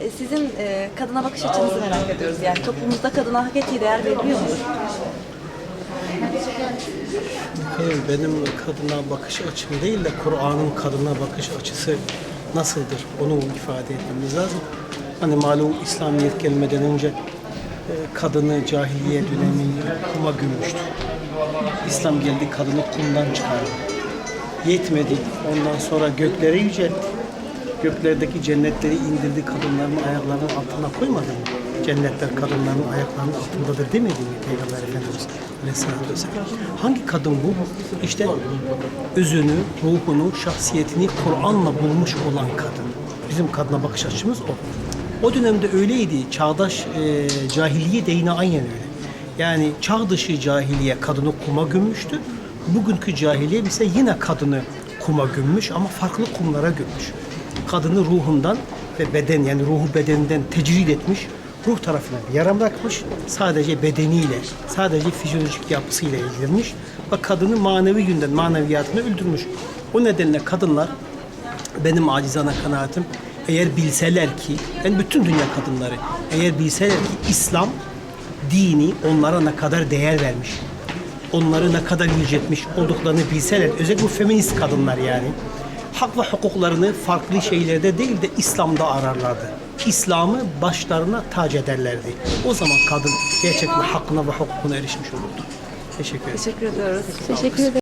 e, sizin e, kadına bakış açınızı merak ediyoruz. Yani toplumumuzda kadına hak ettiği değer veriliyor mudur? Hayır, benim kadına bakış açım değil de Kur'an'ın kadına bakış açısı nasıldır onu ifade etmemiz lazım. Hani malum İslamiyet gelmeden önce e, kadını cahiliye döneminde kuma gömmüştü. İslam geldi kadını kumdan çıkardı. Yetmedi. Ondan sonra gökleri yüceltti. Göklerdeki cennetleri indirdi kadınların ayaklarının altına koymadı mı? Cennetler kadınların ayaklarının altındadır demedi mi Peygamber Efendimiz Aleyhisselatü Vesselam? Hangi kadın bu? İşte özünü, ruhunu, şahsiyetini Kur'an'la bulmuş olan kadın. Bizim kadına bakış açımız o. O dönemde öyleydi. Çağdaş e, cahiliye de yine aynen öyle. Yani çağ dışı cahiliye kadını kuma gömmüştü. Bugünkü cahiliye ise yine kadını kuma gömmüş ama farklı kumlara gömmüş. Kadını ruhundan ve beden yani ruhu bedeninden tecrid etmiş. Ruh tarafına yara bırakmış. Sadece bedeniyle, sadece fizyolojik yapısıyla ilgilenmiş. Ve kadını manevi yönden, maneviyatını öldürmüş. O nedenle kadınlar benim acizana kanaatim eğer bilseler ki, ben bütün dünya kadınları eğer bilseler ki İslam dini onlara ne kadar değer vermiş, onları ne kadar yüceltmiş olduklarını bilseler, özellikle bu feminist kadınlar yani, hak ve hukuklarını farklı şeylerde değil de İslam'da ararlardı. İslam'ı başlarına tac ederlerdi. O zaman kadın gerçekten hakkına ve hukukuna erişmiş olurdu. Teşekkür ederim. Teşekkür ediyoruz. Teşekkür ederim.